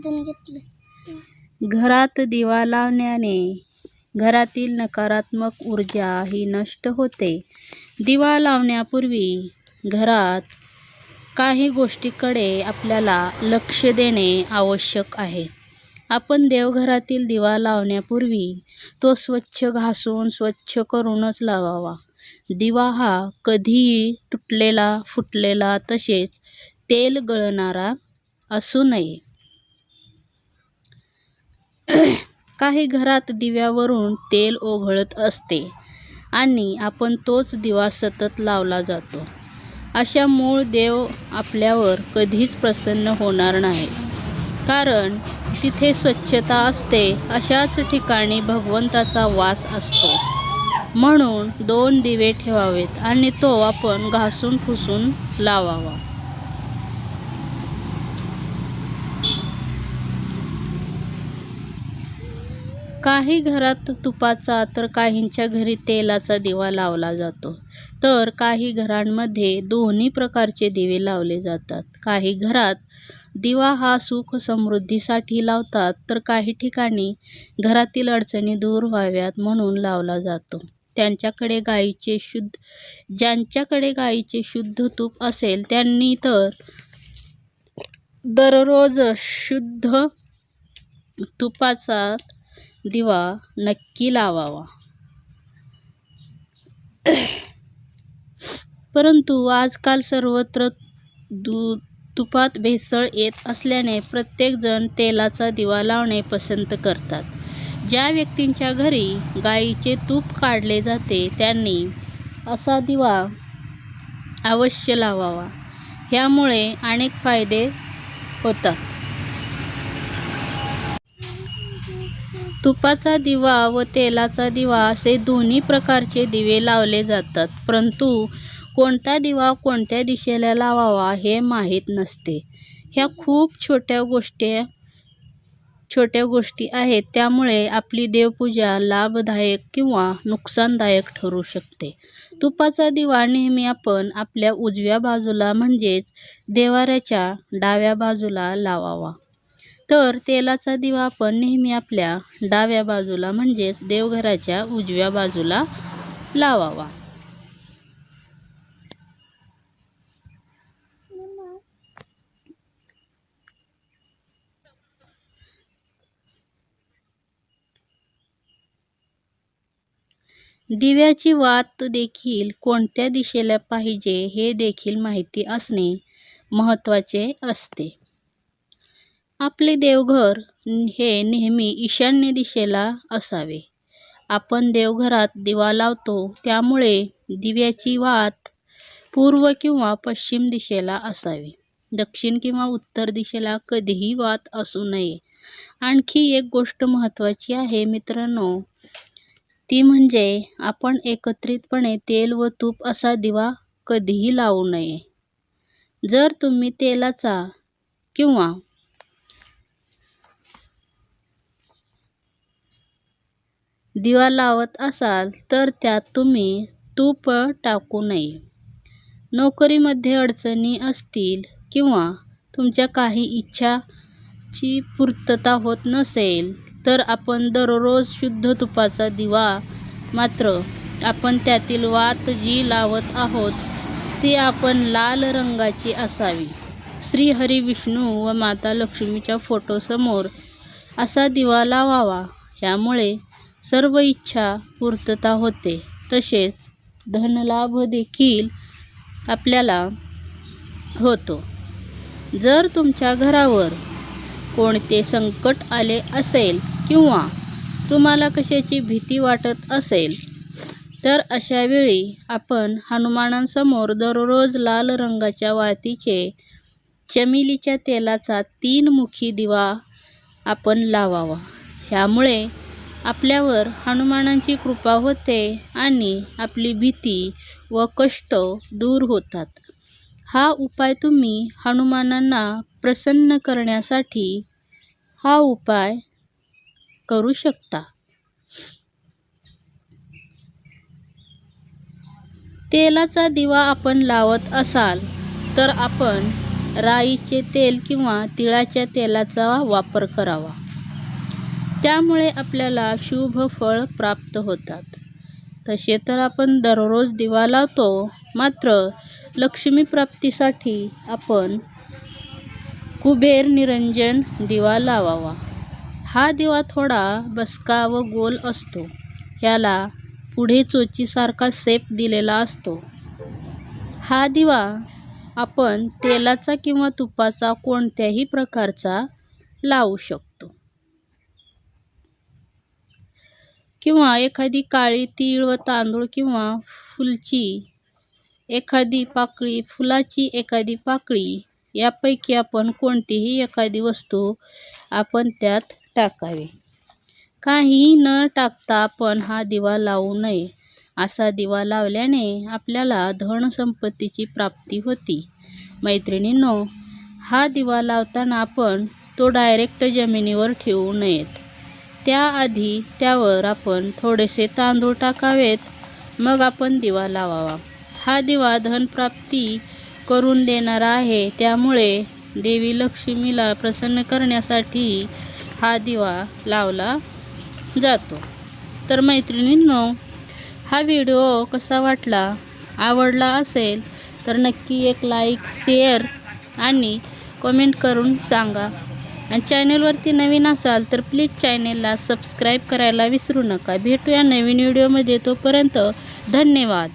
मधून घेतलं. घरात दिवा लावण्याने घरातील नकारात्मक ऊर्जा ही नष्ट होते. दिवा लावण्यापूर्वी घरात काही गोष्टीकडे आपल्याला लक्ष देणे आवश्यक आहे. आपण देवघरातील दिवा लावण्यापूर्वी तो स्वच्छ घासून स्वच्छ करूनच लावावा. दिवा हा कधीही तुटलेला फुटलेला तसेच तेल गळणारा असू नये. काही घरात दिव्यावरून तेल ओघळत असते आणि आपण तोच दिवा सतत लावला जातो. अशा मूळ देव आपल्यावर कधीच प्रसन्न होणार नाही. कारण तिथे स्वच्छता असते अशाच ठिकाणी भगवंताचा वास असतो. म्हणून दोन दिवे ठेवावेत आणि तो आपण घासून फुसून लावावा. काही घरात तुपाचा तर काहींच्या घरी तेलाचा दिवा लावला जातो. तर काही घरांमध्ये दोन्ही प्रकारचे दिवे लावले जातात. काही घरात दिवा हा सुख समृद्धीसाठी लावतात तर काही ठिकाणी घरातील अडचणी दूर व्हाव्यात म्हणून लावला जातो. त्यांच्याकडे गाईचे शुद्ध ज्यांच्याकडे गाईचे शुद्ध तूप असेल त्यांनी तर दररोज शुद्ध तुपाचा दिवा नक्की लावावा. परंतु आजकाल सर्वत्र दू तुपात भेसळ येत असल्याने प्रत्येकजण तेलाचा दिवा लावणे पसंत करतात. ज्या व्यक्तींच्या घरी गाईचे तूप काढले जाते त्यांनी असा दिवा अवश्य लावावा. ह्यामुळे अनेक फायदे होतात. तुपाचा दिवा व तेलाचा दिवा असे दोन्ही प्रकारचे दिवे लावले जातात. परंतु कोणता दिवा कोणत्या दिशेला लावावा हे माहीत नसते. ह्या खूप छोट्या गोष्टी छोट्या गोष्टी आहेत. त्यामुळे आपली देवपूजा लाभदायक किंवा नुकसानदायक ठरू शकते. तुपाचा दिवा नेहमी आपण आपल्या उजव्या बाजूला म्हणजेच देवाऱ्याच्या डाव्या बाजूला लावावा. तर तेलाचा दिवा आपण नेहमी आपल्या डाव्या बाजूला म्हणजेच देवघराच्या उजव्या बाजूला लावावा. दिव्याची वात देखील कोणत्या दिशेला पाहिजे हे देखील माहिती असणे महत्त्वाचे असते. आपले देवघर हे नेहमी ईशान्य दिशेला असावे. आपण देवघरात दिवा लावतो त्यामुळे दिव्याची वात पूर्व किंवा पश्चिम दिशेला असावी. दक्षिण किंवा उत्तर दिशेला कधीही वात असू नये. आणखी एक गोष्ट महत्त्वाची आहे मित्रांनो. ती म्हणजे आपण एकत्रितपणे तेल व तूप असा दिवा कधीही लावू नये. जर तुम्ही तेलाचा किंवा दिवा लावत असाल तर त्यात तुम्ही तूप टाकू नये. नोकरीमध्ये अडचणी असतील किंवा तुमच्या काही इच्छाची पूर्तता होत नसेल तर आपण दररोज शुद्ध तुपाचा दिवा मात्र आपण त्यातील वात जी लावत आहोत ती आपण लाल रंगाची असावी. श्री हरी विष्णू व माता लक्ष्मीच्या फोटोसमोर असा दिवा लावावा. ह्यामुळे सर्व इच्छा पूर्तता होते. तसेच धनलाभ देखील आपल्याला होतो. जर तुमच्या घरावर कोणते संकट आले असेल किंवा तुम्हाला कशाची भीती वाटत असेल तर अशावेळी आपण हनुमानांसमोर दररोज लाल रंगाच्या वातीचे चमेलीच्या तेलाचा तीन मुखी दिवा आपण लावावा. ह्यामुळे आपल्यावर हनुमानांची कृपा होते आणि आपली भीती व कष्ट दूर होतात. हा उपाय तुम्ही हनुमानांना प्रसन्न करण्यासाठी हा उपाय करू शकता. तेलाचा दिवा आपण लावत असाल तर आपण राईचे तेल किंवा तिळाच्या तेलाचा वापर करावा. त्यामुळे आपल्याला शुभ फळ प्राप्त होतात. तसे तर आपण दररोज दिवा लावतो मात्र लक्ष्मी प्राप्तीसाठी आपण कुबेर निरंजन दिवा लावावा. हा दिवा थोडा बसका व गोल असतो. याला पुढे चोचीसारखा सेप दिलेला असतो. हा दिवा आपण तेलाचा किंवा तुपाचा कोणत्याही प्रकारचा लावू शकतो. किंवा एखादी काळी तीळ व तांदूळ किंवा फुलची एखादी पाकळी फुलाची एखादी पाकळी यापैकी आपण कोणतीही एखादी वस्तू आपण त्यात टाकावी. काही न टाकता आपण हा दिवा लावू नये. असा दिवा लावल्याने आपल्याला धनसंपत्तीची प्राप्ती होती. मैत्रिणींनो हा दिवा लावताना आपण तो डायरेक्ट जमिनीवर ठेवू नयेत. त्याआधी त्यावर आपण थोडेसे तांदूळ टाकावेत. मग आपण दिवा लावावा. हा दिवा धनप्राप्ती करून देणारा आहे. त्यामुळे देवी लक्ष्मीला प्रसन्न करण्यासाठी हा दिवा लावला जातो. तर मैत्रिणींनो हा व्हिडिओ कसा वाटला? आवडला असेल तर नक्की एक लाईक शेअर आणि कमेंट करून सांगा. आणि चॅनलवरती नवीन असाल तर प्लीज चॅनेलला सबस्क्राईब करायला विसरू नका. भेटूया नवीन व्हिडिओमध्ये तोपर्यंत धन्यवाद.